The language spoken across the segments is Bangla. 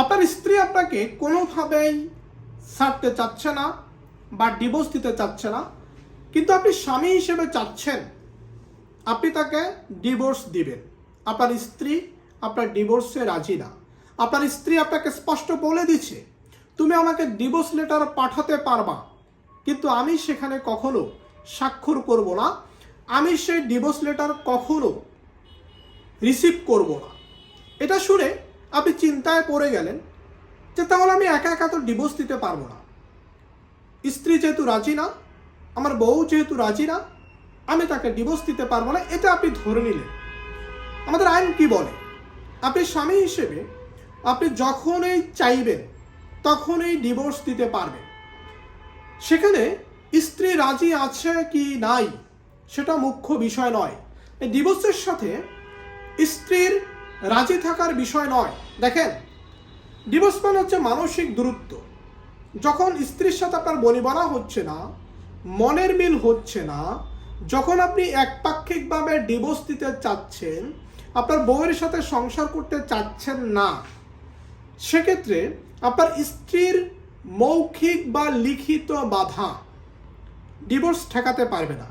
আপনার স্ত্রী আপনাকে কোনোভাবেই ছাড়তে চাচ্ছে না বা ডিভোর্স দিতে চাচ্ছে না, কিন্তু আপনি স্বামী হিসেবে চাচ্ছেন, আপনি তাকে ডিভোর্স দিবেন। আপনার স্ত্রী আপনার ডিভোর্সে রাজি না। আপনার স্ত্রী আপনাকে স্পষ্ট বলে দিচ্ছে, তুমি আমাকে ডিভোর্স লেটার পাঠাতে পারবা, কিন্তু আমি সেখানে কখনো স্বাক্ষর করব না। আমি সেই ডিভোর্স লেটার কখনো রিসিভ করব না। এটা শুনে আপনি চিন্তায় পড়ে গেলেন যে তাহলে আমি একা একা তো ডিভোর্স দিতে পারব না। স্ত্রী যেহেতু রাজি না, আমার বউ যেহেতু রাজি না, আমি তাকে ডিভোর্স দিতে পারব না, এটা আপনি ধরে নিলেন। আমাদের আইন কি বলে? আপনি স্বামী হিসেবে আপনি যখনই চাইবেন, তখনই ডিভোর্স দিতে পারবেন। সেখানে স্ত্রী রাজি আছে কি নাই, সেটা মুখ্য বিষয় নয়। ডিভোর্সের সাথে স্ত্রীর রাজি থাকার বিষয় নয়। দেখেন ডিভোর্স মানে হচ্ছে মানসিক দূরত্ব। যখন স্ত্রীর সাথে আপনার বনিবনা হচ্ছে না, মনের মিল হচ্ছে না, যখন আপনি একপাক্ষিকভাবে ডিভোর্স দিতে চাচ্ছেন, আপনার বউয়ের সাথে সংসার করতে চাচ্ছেন না, সেক্ষেত্রে আপনার স্ত্রীর মৌখিক বা লিখিত বাধা ডিভোর্স ঠেকাতে পারবে না।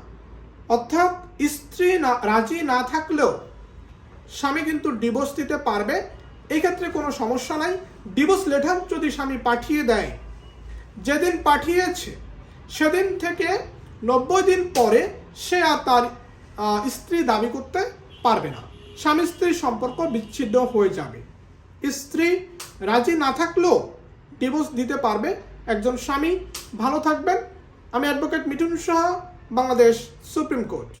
অর্থাৎ স্ত্রী না, রাজি না থাকলেও স্বামী কিন্তু ডিভোর্স দিতে পারবে এই ক্ষেত্রে কোনো সমস্যা নাই। ডিভোর্স লেটার যদি স্বামী পাঠিয়ে দেয়, যেদিন পাঠিয়েছে, সেদিন থেকে নব্বই দিন পরে সে আর তার স্ত্রী দাবি করতে পারবে না। স্বামী স্ত্রীর সম্পর্ক বিচ্ছিন্ন হয়ে যাবে। স্ত্রী রাজি না থাকলেও ডিভোর্স দিতে পারবে। একজন স্বামী ভালো থাকবেন। আমি advocate Mithun Saha, Bangladesh supreme court.